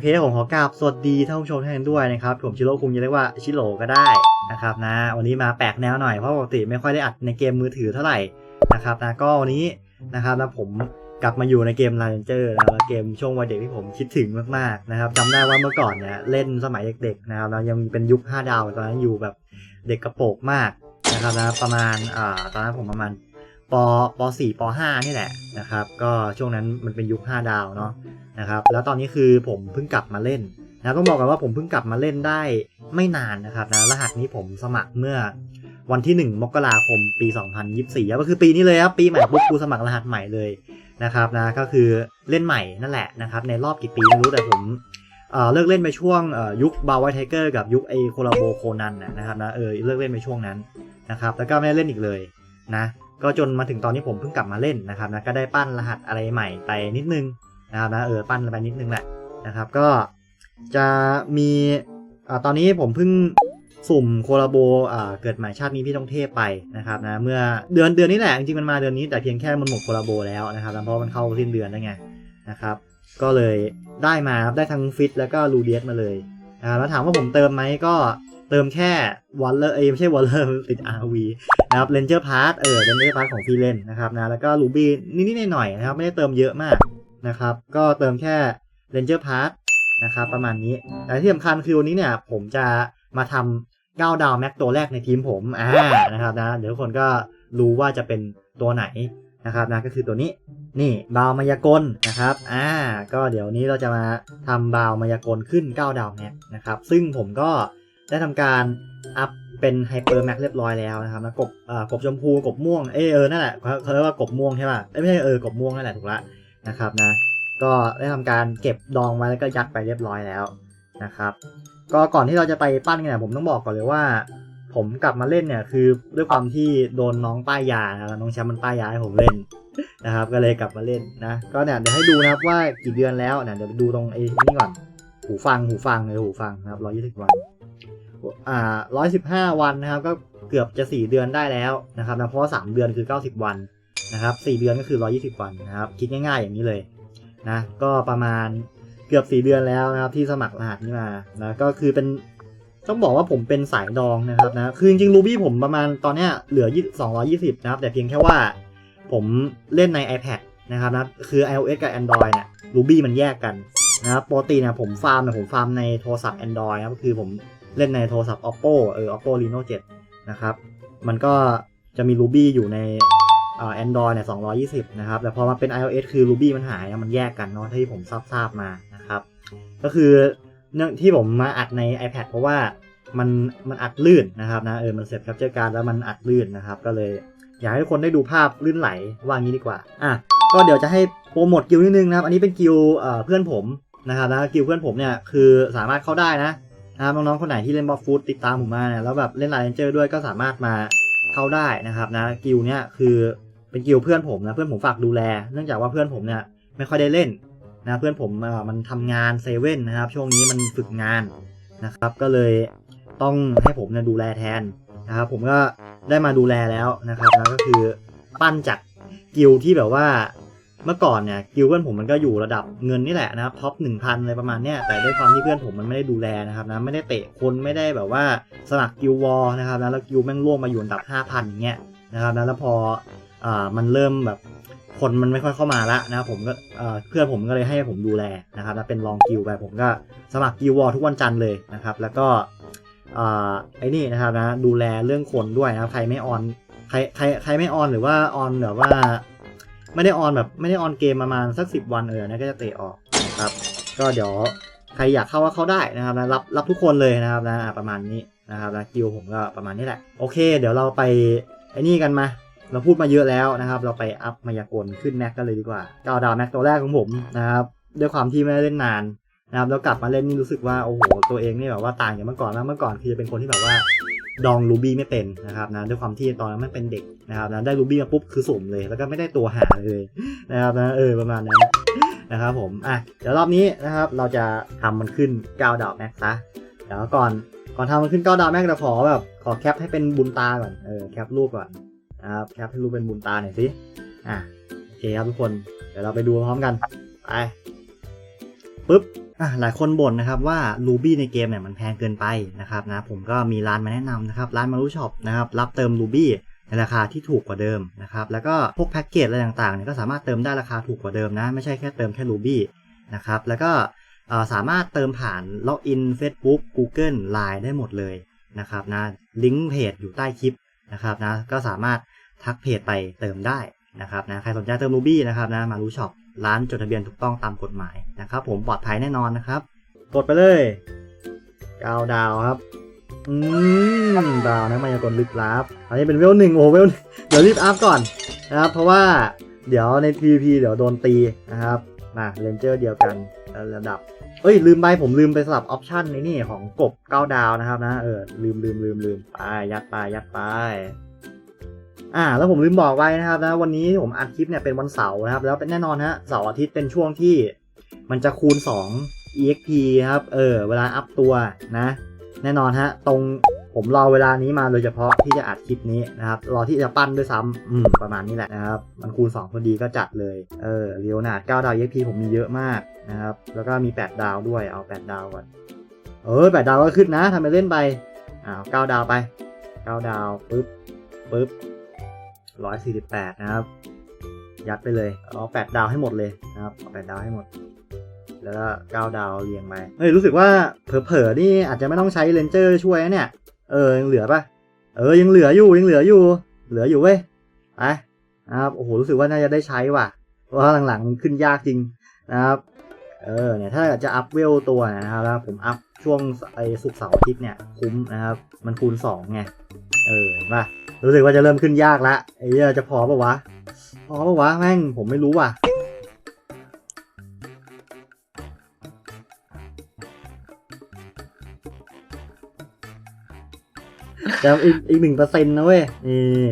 เคผมขอกราบสวัสดีท่านผู้ชมท่านด้วยนะครับ ผมชิโร่คุงจะเรียกว่าชิโร่ก็ได้นะครับนะ วันนี้มาแปลกแนวหน่อยเพราะปกติไม่ค่อยได้อัดในเกมมือถือเท่าไหร่นะครับนะก็วันนี้นะครับแล้วผมกลับมาอยู่ในเกม l a n g e r แล้วเกมช่วงวัยเด็กที่ผมคิดถึงมากๆนะครับจำได้ว่าเมื่อก่อนเนี่ยเล่นสมัยเด็กๆนะครับแล้วยังมีเป็นยุค 5 ดาวตอนนั้นอยู่แบบเด็กกระโปรงมากนะครับนะประมาณอ่าตอนนั้นผมประมาณปปสี่ปห้านี่แหละนะครับ ก็ช่วงนั้นมันเป็นยุค 5 ดาวเนาะ นะครับ แล้วตอนนี้คือผมเพิ่งกลับมาเล่นนะต้องบอกกันว่าผมเพิ่งกลับมาเล่นได้ไม่นานนะครับนะรหัสนี้ผมสมัครเมื่อวันที่ 1 มกราคมปี 2024 ก็คือปีนี้เลยครับ ปีใหม่ปุ๊บกูสมัครรหัสใหม่เลยนะครับนะก็คือเล่นใหม่นั่นแหละนะครับในรอบกี่ปีไม่รู้แต่ผมเลิกเล่นไปช่วงยุคบาวไวไทเกอร์กับยุคไอโคลาโบโคนันนะครับนะเออเลิกเล่นไปช่วงนั้นนะครับแล้วก็ไม่ได้เล่นอีกเลยนะก็จนมาถึงตอนนี้ผมเพิ่งกลับมาเล่นนะครับนะก็ได้ปั้นรหัสอะไรใหม่ไปนิดนึง นะครับนะเออปั้นไปนิดนึงแหละนะครับก็จะมีอ่าตอนนี้ผมเพิ่งสุ่มโคลาโบอ่าเกิดหม่ชาตินี้พี่ต้องเทพไปนะครับนะเมื่อเดือนเดือนนี้แหละจริงๆมันมาเดือนนี้แต่เพียงแค่มันหมดโคลาโบแล้วนะครับแล้วเพราะมันเข้าสิ้นเดือนแล้วไงนะครับก็เลยได้มาได้ทั้งฟิตแล้วก็ลูเดียสมาเลยนะครับแล้วถามว่าผมเติมไหมก็เติมแค่วอลเลอร์เอไม่ใช่วอลเลอร์ติด RV นะครับเลนเจอร์พาร์ทเออเลนเจอร์พาร์ทของฟรีเลนนะครับนะแล้วก็ลูบี้นิดๆหน่อยๆนะครับไม่ได้เติมเยอะมาก นะครับ ก็เติมแค่ Ranger Pass นะครับประมาณนี้ แต่ที่สำคัญคือวันนี้เนี่ย ผมจะมาทำ9ดาวแม็กตัวแรกในทีมผมอ่านะครับนะเดี๋ยวทุกคนก็รู้ว่าจะเป็นตัวไหนนะครับนะก็คือตัวนี้นี่บาวมายากลนะครับอ่าก็เดี๋ยวนี้เราจะมาทำบาวมายากลขึ้น9ดาวแม็กนะครับซึ่งผมก็ได้ทำการอัพเป็นไฮเปอร์แม็กเรียบร้อยแล้วนะครับนะกบอ่ากบชมพูกบม่วงเออเออนั่นแหละเขาเรียกว่ากบม่วงใช่ป่ะเอ้ยไม่ใช่เออกบม่วงนั่นแหละถูกละ นะครับนะก็ได้ทำการเก็บดองไว้แล้วก็ยัดไปเรียบร้อยแล้วนะครับ ก็ก่อนที่เราจะไปปั้นกันเนี่ยผมต้องบอกก่อนเลยว่า ผมกลับมาเล่นเนี่ยคือด้วยความที่โดนน้องป้ายยาน,ะน้องแชมป์มันป้ายยาให้ผมเล่นนะครับ ก็เลยกลับมาเล่นนะก็เนี่ยเดี๋ยวให้ดูนะครับว่ากี่เดือนแล้วเนี่ยเดี๋ยวไปดูตรงไอ้นี่ก่อนหูฟังหูฟังเลยหูฟังนะครับร้อยยี่สิบวันอ่าร้อยสิบห้าวันนะครับ ก็เกือบจะสี่เดือนได้แล้วนะครับนะเพราะว่าสามเดือนคือเก้าสิบวัน นะครับ4เดือนก็คือ 120 วันนะครับ คิดง่ายๆอย่างนี้เลยนะก็ประมาณเกือบ 4 เดือนแล้วนะครับ ที่สมัครรหัสนี้มานะก็คือเป็นต้องบอกว่าผมเป็นสายดองนะครับนะคือจริงๆ Ruby ผมประมาณตอนนี้เหลือ 220 นะครับ แต่เพียงแค่ว่าผมเล่นใน iPad นะครับนะคือ iOS กับ Android เนี่ย Ruby มันแยกกันนะครับปกติเนี่ยผมฟาร์มเนี่ยผมฟาร์มในโทรศัพท์ Android นะครับก็คือผมเล่นในโทรศัพท์ Oppo เออ Oppo Reno 7 นะครับ มันก็จะมี Ruby อยู่ใน แอนดรอยเนี่ย220นะครับ แต่พอมาเป็น iOS คือ Ruby มันหายนะมันแยกกันเนาะที่ผมทราบทราบมานะครับ ก็คือเนื่องที่ผมมาอัดใน iPad เพราะว่ามันมันอัดลื่นนะครับนะเออมันเสร็จแคปเจอร์การแล้วมันอัดลื่นนะครับ ก็เลยอยากให้ทุกคนได้ดูภาพลื่นไหลว่างี้ดีกว่าอะก็เดี๋ยวจะให้โปรโมทกิลนิดนึงนะครับ อันนี้เป็นกิลเอ่อเพื่อนผมนะครับนะกิลเพื่อนผมเนี่ยคือสามารถเข้าได้นะนะครับน้องๆคนไหนที่เล่นบอฟฟูดติดตามผมมาเนี่ยแล้วแบบเล่นไลน์เจอร์ด้วยก็สามารถมาเข้าได้นะครับนะกิลเนี่ยคือ เป็นกิลเพื่อนผมนะเพื่อนผมฝากดูแล เนื่องจากว่าเพื่อนผมเนี่ยไม่ค่อยได้เล่นนะเพื่อนผมมันทำงานเซเว่นนะครับ ช่วงนี้มันฝึกงานนะครับ ก็เลยต้องให้ผมเนี่ยดูแลแทนนะครับผมก็ได้มาดูแลแล้วนะครับแล้วก็คือปั้นจากกิลที่แบบว่าเมื่อก่อนเนี่ยกิลเพื่อนผมมันก็อยู่ระดับเงินนี่แหละนะครับท็อปหนึ่งพันอะไรประมาณเนี้ยแต่ด้วยความที่เพื่อนผมมันไม่ได้ดูแลนะครับนะไม่ได้เตะคนไม่ได้แบบว่าสมัครกิลวอลนะครับนะแล้วกิลแม่งร่วงมาอยู่อันดับห้าพันอย่างเงี้ยนะครับนะแล้วพอ อ่ามันเริ่มแบบคนมันไม่ค่อยเข้ามาละนะผมก็เพื่อนผมก็เลยให้ผมดูแลนะครับแล้วเป็นลองกิวไปผมก็สมัครกิววอลทุกวันจันทร์เลยนะครับ แล้วก็อไอ้นี่นะครับนะดูแลเรื่องคนด้วยนะใครไม่ออนใครใครใครไม่ออนหรือว่าออนแบบว่า ไม่ได้ออนแบบไม่ได้ออนเกมประมาณสักสิบวันเออนะก็จะเตะออกนะครับ ก็เดี๋ยวใครอยากเข้าว่าเข้าได้นะครับนะรับรับทุกคนเลยนะครับนะประมาณนี้นะครับนะกิวผมก็ประมาณนี้แหละโอเค เดี๋ยวเราไปไอ้นี่กันมา เราพูดมาเยอะแล้วนะครับ เราไปอัพมายากลขึ้นแม็กกันเลยดีกว่าดาวดาวแม็กตัวแรกของผมนะครับ ด้วยความที่ไม่ได้เล่นนานนะครับแล้วกลับมาเล่นนี่รู้สึกว่าโอ้โหตัวเองนี่แบบว่าต่างจากเมื่อก่อนมากเมื่อก่อนคือจะเป็นคนที่แบบว่าดองรูบี้ไม่เป็นนะครับนะด้วยความที่ตอนนั้นไม่เป็นเด็กนะครับนะได้รูบี้มาปุ๊บคือสุ่มเลย แล้วก็ไม่ได้ตัวหาเลยนะครับนะเออประมาณนั้นนะครับผมอะเดี๋ยวรอบนี้นะครับเราจะทำมันขึ้น9ดาวแม็กซะเดี๋ยวก่อนก่อนทำมันขึ้น9ดาวแม็กเราขอแบบขอแคปให้เป็นบุญตาก่อนเออแคปรูปก่อน นะครับแคปให้รู้เป็นบุญตาหน่อยสิอะโอเคครับทุกคนเดี๋ยวเราไปดูพร้อมกันไปปึ๊บอะหลายคนบ่นนะครับว่า Ruby ในเกมเนี่ยมันแพงเกินไปนะครับนะผมก็มีร้านมาแนะนำนะครับร้านมารุช็อปนะครับรับเติม Ruby ในราคาที่ถูกกว่าเดิมนะครับแล้วก็พวกแพ็กเกจอะไรต่างๆเนี่ยก็สามารถเติมได้ราคาถูกกว่าเดิมนะ ไม่ใช่แค่เติมแค่ Ruby นะครับแล้วก็สามารถเติมผ่านล็อกอิน Facebook Google Line ได้หมดเลยนะครับนะลิงก์เพจอยู่ใต้คลิปนะครับนะก็สามารถ ทักเพจไปเติมได้นะครับนะใครสนใจเติม Ruby นะครับนะมารู้ช็อปร้านจดทะเบียนถูกต้องตามกฎหมายนะครับ ผมปลอดภัยแน่นอนนะครับ กดไปเลยกาวดาวครับอืมดาวนะมายากลลึกลับอันนี้เป็นเวลหนึ่งโอ้เวลเดี๋ยวรีบอัพก่อนนะครับ เพราะว่าเดี๋ยวใน PVP เดี๋ยวโดนตีนะครับมาเรนเจอร์เดียวกันระดับ เอ้ย ลืมไปผมลืมไปสลับออปชันในนี่ของกบเก้าดาวนะครับนะ เออ ลืมลืมลืมลืมไปยัดไปยัดไป อ่าแล้วผมลืมบอกไว้นะครับนะวันนี้ผมอัดคลิปเนี่ยเป็นวันเสาร์นะครับ แล้วเป็นแน่นอนฮะเสาร์อาทิตย์เป็นช่วงที่มันจะคูณ 2 exp ครับเออเวลาอัพตัวนะ แน่นอนฮะตรงผมรอเวลานี้มาโดยเฉพาะที่จะอัดคลิปนี้นะครับรอที่จะปั้นด้วยซ้ำอืมประมาณนี้แหละนะครับมันคูณ 2 พอดีก็จัดเลยเออเรียวนาด9ดาว exp ผมมีเยอะมากนะครับแล้วก็มี 8 ดาวด้วยเอา 8 ดาวก่อนเออ8ดาวก็ขึ้นนะทำไปเล่นไปอ้าว9ดาวไป9ดาวปึ๊บปึ๊บ ร้อยสี่สิบแปดนะครับ ยัดไปเลย เอาแปดดาวให้หมดเลยนะครับเอาแปดดาวให้หมด แล้วก็เก้าดาวเรียงไปเฮ้ยรู้สึกว่าเผลอๆนี่อาจจะไม่ต้องใช้เลนเจอร์ช่วยนะเนี่ย เออยังเหลือปะเออยังเหลืออยู่ยังเหลืออยู่ เหลืออยู่เว้ยไปนะครับโอ้โหรู้สึกว่าน่าจะได้ใช้ว่ะ เพราะว่าหลังๆขึ้นยากจริงนะครับเออเนี่ยถ้าจะอัพเวลตัวนะครับแล้วผมอัพช่วงไอ้สุกเสาร์อาทิตย์เนี่ยคุ้มนะครับ มันคูณสองไงเออเห็นปะ รู้สึกว่าจะเริ่มขึ้นยากละไอ้เหี้ยจะพอปะวะ พอปะวะแม่งผมไม่รู้ว่ะแต่อีกอีกหนึ่งเปอร์เซ็นต์นะเว้ยนี่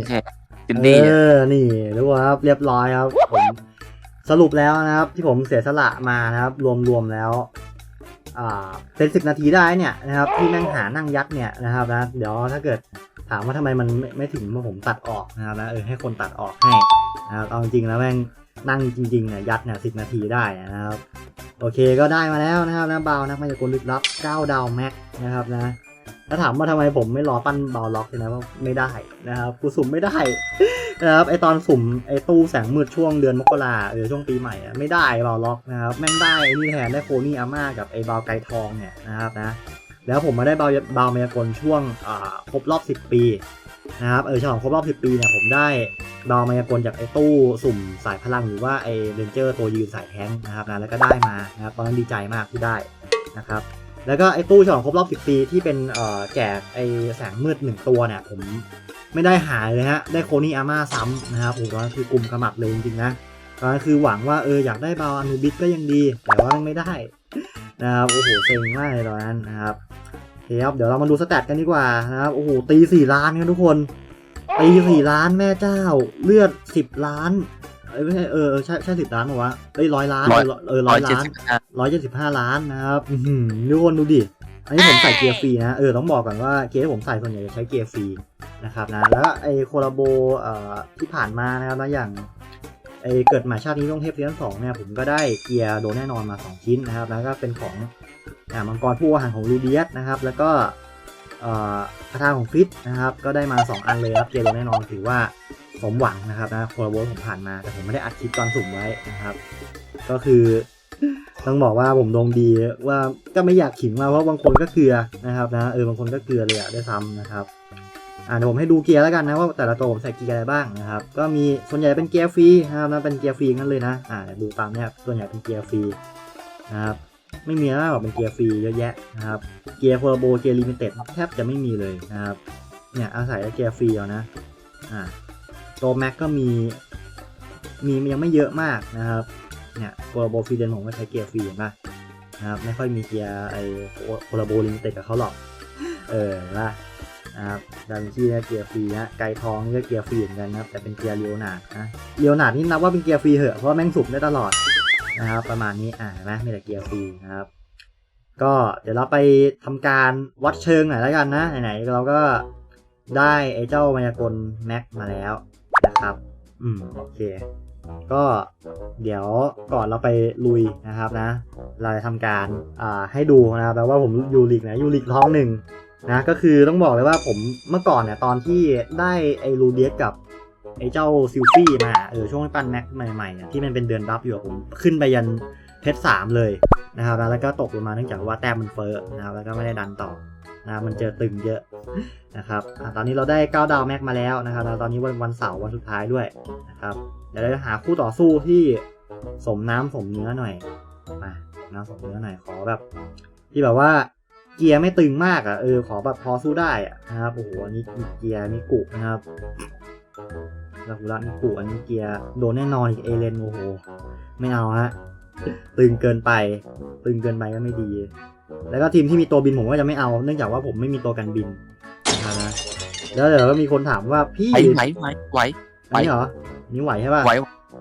จินนี่เออนี่รู้ว่าครับเรียบร้อยครับผมสรุปแล้วนะครับ ที่ผมเสียสละมานะครับ รวมๆแล้ว อ่าเป็นสิบนาทีได้เนี่ยนะครับ ที่แม่งหานั่งยัดเนี่ยนะครับนะเดี๋ยวถ้าเกิด ถามว่าทำไมมันไม่ไม่ถึงมาผมตัดออกนะครับนะเออให้คนตัดออกให้นะครับเอาจริงแล้วแม่งนั่งจริงๆเนี่ยยัดเนี่ยสิบนาทีได้นะครับ โอเคก็ได้มาแล้วนะครับนะบานักมายากลลึกลับ 9 ดาวแม็กนะครับนะถ้าถามว่าทำไมผมไม่รอปั้นเบาล็อกเลยนะว่าไม่ได้นะครับกูสุ่มไม่ได้นะครับไอตอนสุ่มไอตู้แสงมืดช่วงเดือนมกราเออช่วงปีใหม่อะไม่ได้เบาล็อกนะครับแม่งได้ไอนี่แทนได้โคนี่อาม่ากับไอเบาไกทองเนี่ยนะครับนะ แล้วผมมาได้บาวบาวมายากลช่วงครบรอบ 10 ปีนะครับเออฉลองครบรอบ 10 ปีเนี่ยผมได้บามายากลจากไอ้ตู้สุ่มสายพลังหรือว่าไอ้เรนเจอร์ตัวยืนสายแท้งนะครับนะแล้วก็ได้มานะครับตอนนั้นดีใจมากที่ได้นะครับแล้วก็ไอ้ตู้ฉลองครบรอบ 10 ปีที่เป็นเอ่อแจกไอ้แสงมืดหนึ่งตัวเนี่ยผมไม่ได้หายเลยฮะได้โคนี่อาม่าซ้ำนะครับโอ้โหตอนนั้นคือกลุ่มขมับเลยจริงๆนะ ตอนนั้นคือหวังว่าเอออยากได้บาวอนูบิสก็ยังดี แต่ว่าไม่ได้นะครับโอ้โหเซ็งมากเลยตอนนั้นนะครับโอเคครับเดี๋ยวเรามาดูสแตทกันดีกว่านะครับโอ้โหตีสี่ล้านกันทุกคนตีสี่ล้านแม่เจ้า เลือดสิบล้านเอ้ยไม่ใช่เออเออใช่ใช่สิบล้านเหรอวะเอ้ยร้อยล้านร้อยเออร้ร้ออยยเจ็ดล้านสิบห้าร้อยเจ็ดสิบห้าล้านนะครับอื้อหือทุกคนดูดิอันนี้ผมใส่เกียร์ฟรีนะเออต้องบอกก่อนว่าเกียร์ที่ผมใส่ส่วนใหญ่จะใช้เกียร์ฟรีนะครับนะแล้วไอ้โคลาโบเอ่อที่ผ่านมานะครับแล้วอย่าง ไอ้เกิดหมาชาตินี้ต้องเทพเซียนสองเนี่ยผมก็ได้เกียร์โดนแน่นอนมาสองชิ้นนะครับ แล้วก็เป็นของอ่ามังกรผู้อาหารของลูเดียสนะครับ แล้วก็เอ่อคาถาของฟิตนะครับ ก็ได้มา 2 อันเลยครับเจโรแน่นอนถือว่าสมหวังนะครับนะโคลโบผมผ่านมา แต่ผมไม่ได้อัดคลิปตอนสุ่มไว้นะครับ ก็คือต้องบอกว่าผมดวงดีว่าก็ไม่อยากขิงมาเพราะบางคนก็เกลือนะครับนะเออบางคนก็เกลือเลยอะได้วยซ้ำนะครับ อ่าเดี๋ยวผมให้ดูเกียร์แล้วกันนะว่าแต่ละตัวผมใส่เกียร์อะไรบ้างนะครับ ก็มีส่วนใหญ่เป็นเกียร์ฟรีนะครับนะเป็นเกียร์ฟรีงั้นเลยนะอ่าเดี๋ยวดูตามเนี้ยส่วนใหญ่เป็นเกียร์ฟรีนะครับไม่มีนะหรอกเป็นเกียร์ฟรีเยอะแยะนะครับเกียร์โคลาโบเกียร์ลิมิเต็ดแทบจะไม่มีเลยนะครับเนี่ยอาศัยเกียร์ฟรีเอานะอ่าตัวแม็กก็มีมียังไม่เยอะมากนะครับเนี่ยโคลาโบฟรีเดนผมก็ใช้เกียร์ฟรีนะนะครับไม่ค่อยมีเกียร์ไอโคลาโบลิมิเต็ดกับเขาหรอกเออนะ นะครับดาวินชีเนี่ยเกียร์ฟรีนะไกทองนี่ก็เกียร์ฟรีเหมือนกันนะครับแต่เป็นเกียร์เลียวนาดนะเลียวนาดนี่นับว่าเป็นเกียร์ฟรีเหอะเพราะแม่งสุกได้ตลอดนะครับประมาณนี้อ่านไหมมีแต่เกียร์ฟรีนะครับ ก็เดี๋ยวเราไปทำการวัดเชิงหน่อยแล้วกันนะไหนๆเราก็ได้ไอ้เจ้ามายากลแม็กมาแล้วนะครับ อืมโอเค ก็เดี๋ยวก่อนเราไปลุยนะครับนะ เราจะทำการอ่าให้ดูนะครับแล้วว่าผมยูริกนะยูริกท้องหนึ่ง นะก็คือต้องบอกเลยว่าผมเมื่อก่อนเนี่ยตอนที่ได้ไอ้รูเดียสกับไอ้เจ้าซิลฟี่มาเออช่วงปั้นแม็กใหม่ๆเนี่ยที่มันเป็นเดือนรับอยู่ผมขึ้นไปยันเพชรสามเลยนะครับแล้วก็ตกลงมาเนื่องจากว่าแต้มมันเฟ้อนะครับแล้วก็ไม่ได้ดันต่อนะครับมันเจอตึงเยอะนะครับอตอนนี้เราได้9ดาวแม็กมาแล้วนะครับแล้วตอนนี้วันวันเสาร์วันสุดท้ายด้วยนะครับเดี๋ยวเราจะหาคู่ต่อสู้ที่สมน้ำสมเนื้อหน่อยมาน้ำสมเนื้อหน่อยขอแบบ ที่แบบว่า เกียร์ไม่ตึงมากอะเออขอแบบพอสู้ได้อะนะครับโอ้โหอันนี้มีเกียร์มีกุนะครับลาคูระมีกุอันนี้เกียร์โดนแน่นอนอีกเอเลนโอ้โหไม่เอาฮะตึงเกินไป ตึงเกินไปก็ไม่ดี แล้วก็ทีมที่มีตัวบินผมก็จะไม่เอา เนื่องจากว่าผมไม่มีตัวกันบินนะครับนะแล้วเดี๋ยวก็มีคนถามว่าพี่ไหวไหวไหวไหวอันนี้เหรออันนี่ไหวใช่ป่ะไหว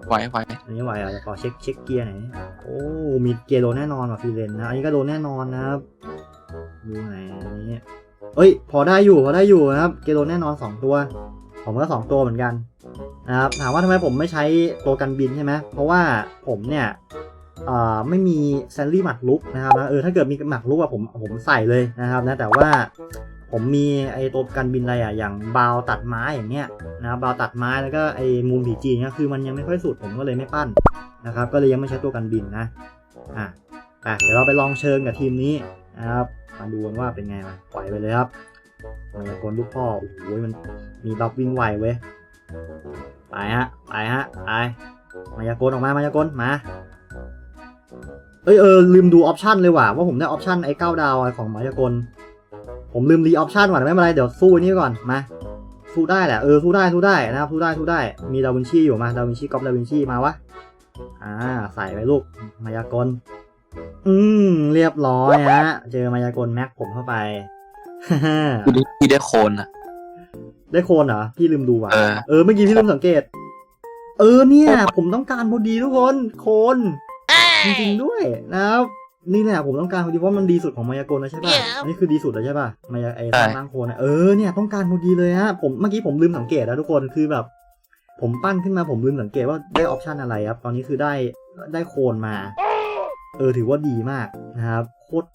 ไหวไหวอันนี้ไหวอะเดี๋ยวขอเช็คเช็คเกียร์หน่อยโอ้มีเกียร์โดนแน่นอนว่ะฟรีเลนนะอันนี้ก็โดนแน่นอนนะครับ ดูไหนนี้เอ้ย พอได้อยู่พอได้อยู่นะครับ เกโดนแน่นอนสองตัว ผมก็สองตัวเหมือนกันนะครับถามว่าทำไมผมไม่ใช้ตัวกันบินใช่ไหมเพราะว่าผมเนี่ยไม่มีแซนลี่หมักลุกนะครับเออถ้าเกิดมีหมักลุกอะผมผมใส่เลยนะครับนะแต่ว่าผมมีไอตัวกันบินอะไรอะอย่างบาวตัดไม้อย่างเนี้ยนะครับบาวตัดไม้แล้วก็ไอ้มูลผีจีนเนี่ยคือมันยังไม่ค่อยสุดผมก็เลยไม่ปั้นนะครับ ก็เลยยังไม่ใช้ตัวกันบินนะอะอะเดี๋ยวเราไปลองเชิญกับทีมนี้นะครับ มาดูกันว่าเป็นไงมาปล่อยไปเลยครับมายากลลูกพ่อ โอ้โหมันมีบัฟวิ่งไวเว้ย ไปฮะ ไปฮะ ไป มายากลออกมา มายากลมา เอ้ยเออลืมดูออปชันเลยว่ะว่าผมได้ออปชันไอ้เก้าดาวของมายากล ผมลืมรีออปชันว่ะไม่เป็นไรเดี๋ยวสู้อันนี้ก่อนมาสู้ได้แหละเออสู้ได้สู้ได้นะครับสู้ได้สู้ได้มีดาวินชีอยู่มาดาวินชีก๊อปดาวินชีมาวะอ่าใส่ไปลูกมายากล อืม เรียบร้อยฮะ เจอมายากลแม็กผมเข้าไปพี่ได้พี่ได้โคนอะได้โคนเหรอ พี่ลืมดูว่ะเออเออ เมื่อกี้พี่ลืมสังเกต เออเนี่ย ผมต้องการพอดีทุกคน โคนจริงๆด้วยนะครับนี่แหละผมต้องการพอดีเพราะมันดีสุดของมายากลนะใช่ป่ะอันนี้คือดีสุดแล้วใช่ป่ะมายาไอ้สร้างร่างโคนอะเออเนี่ยต้องการพอดีเลยฮะผมเมื่อกี้ผมลืมสังเกตนะทุกคนคือแบบ ผมปั้นขึ้นมาผมลืมสังเกตว่าได้ออปชันอะไรครับ ตอนนี้คือได้ได้โคนมา เออถือว่าดีมากนะครับโคตร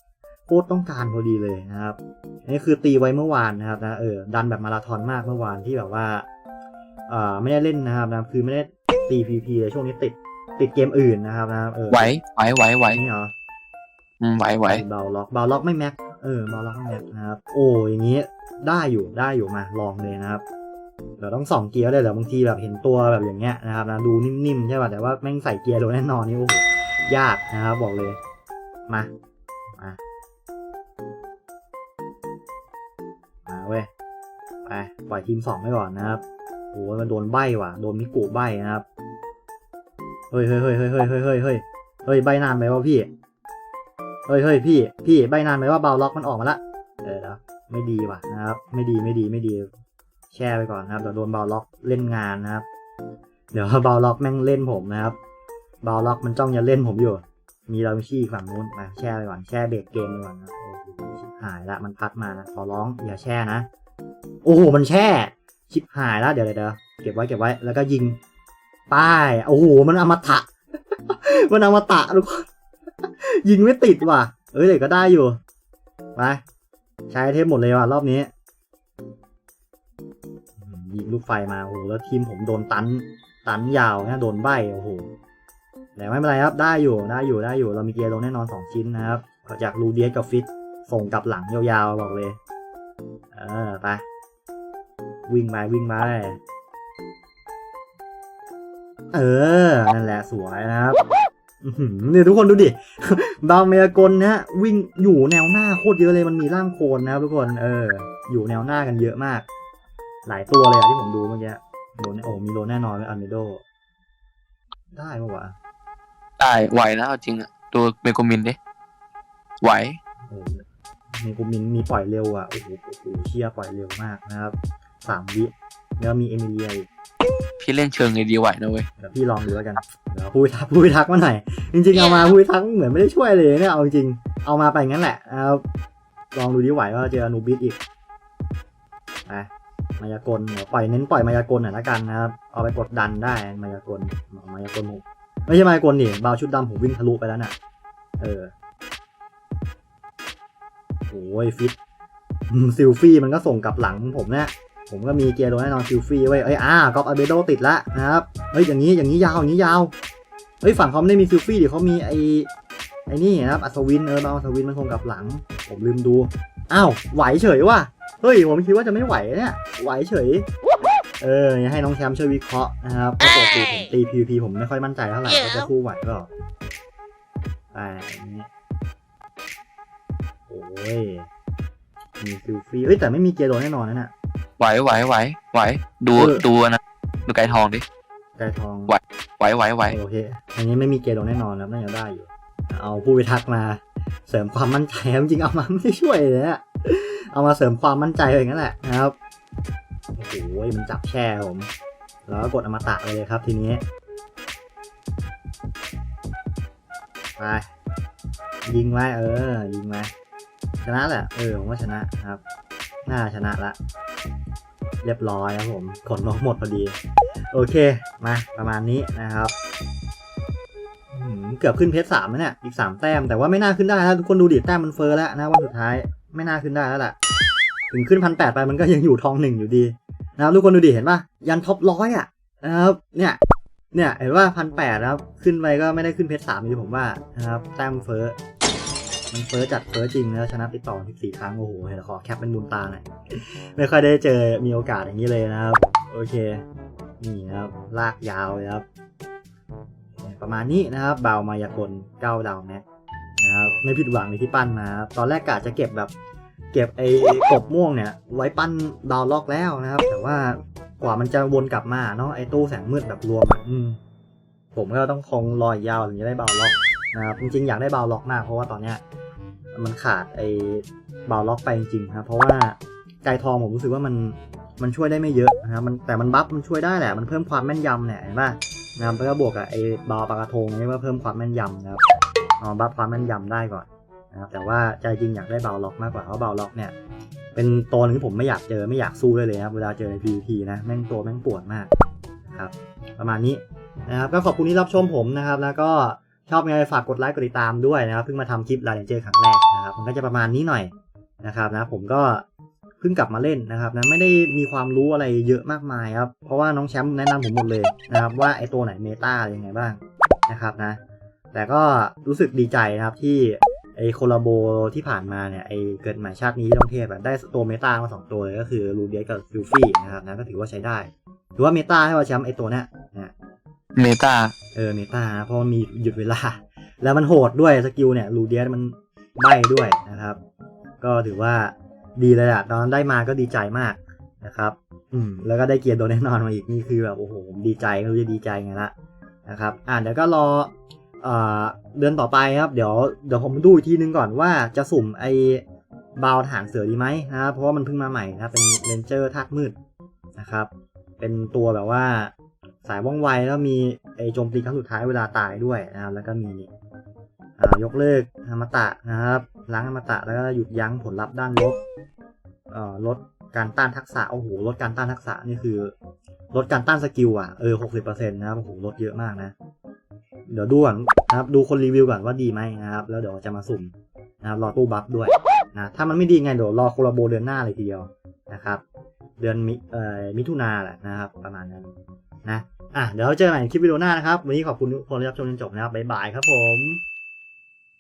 โคตรต้องการพอดีเลยนะครับอันนี้คือตีไว้เมื่อวานนะครับนะเออดันแบบมาราธอนมากเมื่อวานที่แบบว่าเอ่อไม่ได้เล่นนะครับนะคือไม่ได้ตีพีพีเลยช่วงนี้ติดติดเกมอื่นนะครับนะเออไหวไหวไหวไหวนี่เหรออืมไหวไหวเบาล็อกเบาล็อกไม่แม็กเออเบาล็อกไม่แม็กนะครับ โอ้อย่างนี้ได้อยู่ได้อยู่มาลองเลยนะครับเดี๋ยวต้องส่องเกียร์เลยเดี๋ยวบางทีแบบเห็นตัวแบบอย่างเงี้ยนะครับนะดูนิ่มๆใช่ป่ะแต่ว่าแม่งใส่เกียร์โดนแน่นอนนี่โอ้โห ยากนะครับบอกเลย มา มา มาเว้ย ไป ปล่อยทีมสองไปก่อนนะครับโอ้โหมันโดนใบว่ะ โดนมิกุใบนะครับ เฮ้ยเฮ้ยเฮ้ยเฮ้ยเฮ้ยเฮ้ยเฮ้ยเฮ้ยเฮ้ยใบนานไหมวะพี่ เฮ้ยเฮ้ยพี่ พี่ใบนานไหมว่าเบาล็อกมันออกมาละ เออแล้วไม่ดีว่ะนะครับ ไม่ดีไม่ดีไม่ดี แช่ไปก่อนนะครับเดี๋ยวโดนเบาล็อกเล่นงานนะครับ เดี๋ยวเบาล็อกแม่งเล่นผมนะครับ บาล็อกมันจ้องจะเล่นผมอยู่ มีเราชี่ฝั่งนู้นมาแช่ไปก่อนแช่เบรกเกมไปก่อนนะหายละมันพัดมานะขอร้องอย่าแช่นะ โอ้โหมันแช่ชิบหายล้วเดี๋ยวเดี๋ยวเดี๋ยวเก็บไว้เก็บไว้แล้วก็ยิงป้ายโอ้โหมันอมตะ มันอมตะทุกคนยิงไม่ติดว่ะ เอ้ยเดี๋ยวก็ได้อยู่ไปใช้เทมหมดเลยว่ะรอบนี้ยิงลูกไฟมาโอ้โหแล้วทีมผมโดนตันตันยาวนะโดนใบโอ้โห แต่ไม่เป็นไรครับ ได้อยู่ ได้อยู่ ได้อยู่ เรามีเกียร์ลงแน่นอนสองชิ้นนะครับจากรูเดียสกับฟิต ส่งกลับหลังยาวๆ บอกเลย เออ ไป วิ่งไปวิ่งไป เออ นั่นแหละสวยนะครับเนี่ยทุกคนดูดิ บางเมยากลนะวิ่งอยู่แนวหน้าโคตรเยอะเลยมันมีร่างโคนนะครับทุกคน เออ อยู่แนวหน้ากันเยอะมาก หลายตัวเลยอะที่ผมดูเมื่อกี้โดนโอ้มีโดนแน่นอนเลยอันเมโดได้ปะวะ ได้ไหวนะเอาจริงอะตัวเมโกมินดิไหวโอ้มีกูมินมีปล่อยเร็วอะ โอ้โหโอ้โหเชียปล่อยเร็วมากนะครับสามวิแล้วมีเอมิเลียอีกพี่เล่นเชิงไงดีไหวนะเว้ยเดี๋ยวพี่ลองดูแล้วกันเดี๋ยวพูดทักพูดทักมาหน่อยจริงๆเอามาพูดทักเหมือนไม่ได้ช่วยเลยเนี่ยเอาจริงๆเอามาไปงั้นแหละนะครับลองดูดิไหวว่าเจออนูบิสอีกไปมายากลเดี๋ยวปล่อยเน้นปล่อยมายากลหน่อยละกันนะครับเอาไปกดดันได้มายากลมายากลผม ไม่ใช่ไมายากลดิบาวชุดดำผมวิ่งทะลุไปแล้วน่ะ เออโอ้ยฟิตซิลฟี่มันก็ส่งกลับหลังผมเนี่ยผมก็มีเกียร์โดนแน่นอนซิลฟี่ไว้ยเอ้ยอ่ากอล์ฟอาเบโดติดละนะครับเฮ้ยอย่างนี้อย่างนี้ยาวอย่างนี้ยาวเฮ้ยฝั่งเขาไม่ได้มีซิลฟี่ดิเขามีไอไอนี่นะครับอัศวินเออมาอัศวินมันส่งกลับหลัง ผมลืมดู อ้าวไหวเฉยว่ะเฮ้ยผมคิดว่าจะไม่ไหวเนี่ยไหวเฉย เออให้น้องแชมป์ช่วยวิเคราะห์นะครับเพราะปกติผมตี PVP ผมไม่ค่อยมั่นใจเท่าไหร่ว่าจะสู้ไหวเปล่าไปอย่างนี้โอ้ยมีฟิลฟรีเอ้ยแต่ไม่มีเกียร์โดนแน่นอนนะน่ะไหวไหวไหวไหวดูเออดูนะดูไก่ทองดิไกรทองไหวไหวไหวไหวโอเคอันนี้ไม่มีเกียร์โดนแน่นอนครับน่าจะได้อยู่ เอาผู้พิทักษ์มา เสริมความมั่นใจครับจริงๆเอามาไม่ได้ช่วยเลยอะเอามาเสริมความมั่นใจอย่างนั้นแหละนะครับ โอ้โหมันจับแช่ผม แล้วก็กดอมตะเลยครับทีนี้ ไป ยิงไว้เออ ยิงไว้ชนะแหละ เออ ผมว่าชนะครับ น่าชนะละ เรียบร้อยครับผมขนนกหมดพอดี โอเค มาประมาณนี้นะครับเกือบขึ้นเพชรสามแล้วเนี่ย อีกสามแต้ม แต่ว่าไม่น่าขึ้นได้แล้วทุกคนดูดิ แต้มมันเฟอร์แล้วนะวันสุดท้าย ไม่น่าขึ้นได้แล้วล่ะ ถึงขึ้นพันแปดไปมันก็ยังอยู่ทองหนึ่งอยู่ดีนะครับทุกคนดูดิเห็นป่ะยันท็อปร้อยอะนะครับเนี่ยเนี่ยเห็นว่าพันแปดนะครับขึ้นไปก็ไม่ได้ขึ้นเพชรสามอยู่ผมว่านะครับแต้มเฟอร์มันเฟอร์จัดเฟอร์จริงแล้วชนะติดต่อ14ครั้งโอ้โหเห็นขอแคปเป็นบุญตาหน่อยไม่ค่อยได้เจอมีโอกาสอย่างนี้เลยนะครับ โอเค นี่นะครับลากยาวเลยครับ ประมาณนี้นะครับเบามายากลเก้าดาวแม็กนะครับไม่ผิดหวังเลยที่ปั้นมาครับตอนแรกกะจะเก็บแบบ เก็บไอ้กบม่วงเนี่ย ไว้ปั้นดาวล็อกแล้วนะครับ แต่ว่ากว่ามันจะวนกลับมาเนาะไอ้ตู้แสงมืดแบบรวมอะอืมผมก็ต้องคงรอยยาวถึงจะได้เบาล็อกนะครับจริงๆอยากได้เบาล็อกมากเพราะว่าตอนเนี้ยมันขาดไอ้เบาล็อกไปจริงๆครับเพราะว่าไกลทองผมรู้สึกว่ามันมันช่วยได้ไม่เยอะนะครับมันแต่มันบัฟมันช่วยได้แหละมันเพิ่มความแม่นยำเนี่ยเห็นป่ะนะครับแล้วก็บวกกับไอ้บาปากระทงนี่ว่าเพิ่มความแม่นยำนะครับเอาบัฟความแม่นยำได้ก่อน นะครับแต่ว่าใจจริงอยากได้เบาล็อกมากกว่าเพราะเบาล็อกเนี่ยเป็นตัวหนึงที่ผมไม่อยากเจอไม่อยากสู้เลยเลยนะครับเวลาเจอใน PVP นะแม่งตัวแม่งปวดมากนะครับประมาณนี้นะครับก็ขอบคุณที่รับชมผมนะครับ แล้วก็ชอบยังไงฝากกดไลค์กดติดตามด้วยนะครับเพิ่งมาทำคลิปลายเจอครั้งแรกนะครับมันก็จะประมาณนี้หน่อยนะครับนะผมก็เพิ่งกลับมาเล่นนะครับนะไม่ได้มีความรู้อะไรเยอะมากมายครับเพราะว่าน้องแชมป์แนะนำผมหมดเลยนะครับว่าไอตัวไหนเมตาอะไรยังไงบ้างนะครับนะแต่ก็รู้สึกดีใจนะครับที่ ไอโคลาโบที่ผ่านมาเนี่ยไอเกิดใหม่ชาตินี้ที่ต้องเทพอะได้ตัวเมตามาสองตัวเลยก็คือลูเดียกับฟิลฟี่นะครับนะก็ถือว่าใช้ได้ ถือว่าเมตาให้ว่าแชมป์ไอตัวเนี้ยนะเมตาเออเมตานะเพราะมันมีหยุดเวลา แล้วมันโหดด้วยสกิลเนี่ยลูเดียสมันใบด้วยนะครับ ก็ถือว่าดีเลยอะตอนนั้นได้มาก็ดีใจมากนะครับ อืม แล้วก็ได้เกียร์โดนแน่นอนมาอีกนี่คือแบบโอ้โหผมดีใจไม่รู้จะดีใจไงละนะครับ อ่าเดี๋ยวก็รอ เดือนต่อไปครับ เดี๋ยวเดี๋ยวผมดูอีกทีนึงก่อนว่าจะสุ่มไอ้บาวทหารเสือดีไหมนะครับเพราะว่ามันเพิ่งมาใหม่นะเป็นเรนเจอร์ธาตุมืดนะครับ เป็นตัวแบบว่าสายว่องไวแล้วมีไอโจมตีครั้งสุดท้ายเวลาตายด้วยนะครับแล้วก็มียกเลิกอมตะนะครับล้างอมตะแล้วก็หยุดยั้งผลลัพธ์ด้านลบลดการต้านทักษะโอ้โหลดการต้านทักษะนี่คือลดการต้านสกิลอะเออหกสิบเปอร์เซ็นต์นะครับโอ้โหลดเยอะมากนะ เดี๋ยวดูก่อนนะครับดูคนรีวิวก่อนว่าดีไหมนะครับ แล้วเดี๋ยวจะมาสุ่มนะครับรอตู้บัฟด้วยนะถ้ามันไม่ดีไงเดี๋ยวรอโคลาโบเดือนหน้าเลยทีเดียวนะครับ เดือนมิเอ่อมิถุนาแหละนะครับ ประมาณนั้นนะอะเดี๋ยวเจอกันใหม่ในคลิปวิดีโอหน้านะครับ วันนี้ขอบคุณทุกคนที่รับชมจนจบนะครับบ๊ายบายครับผม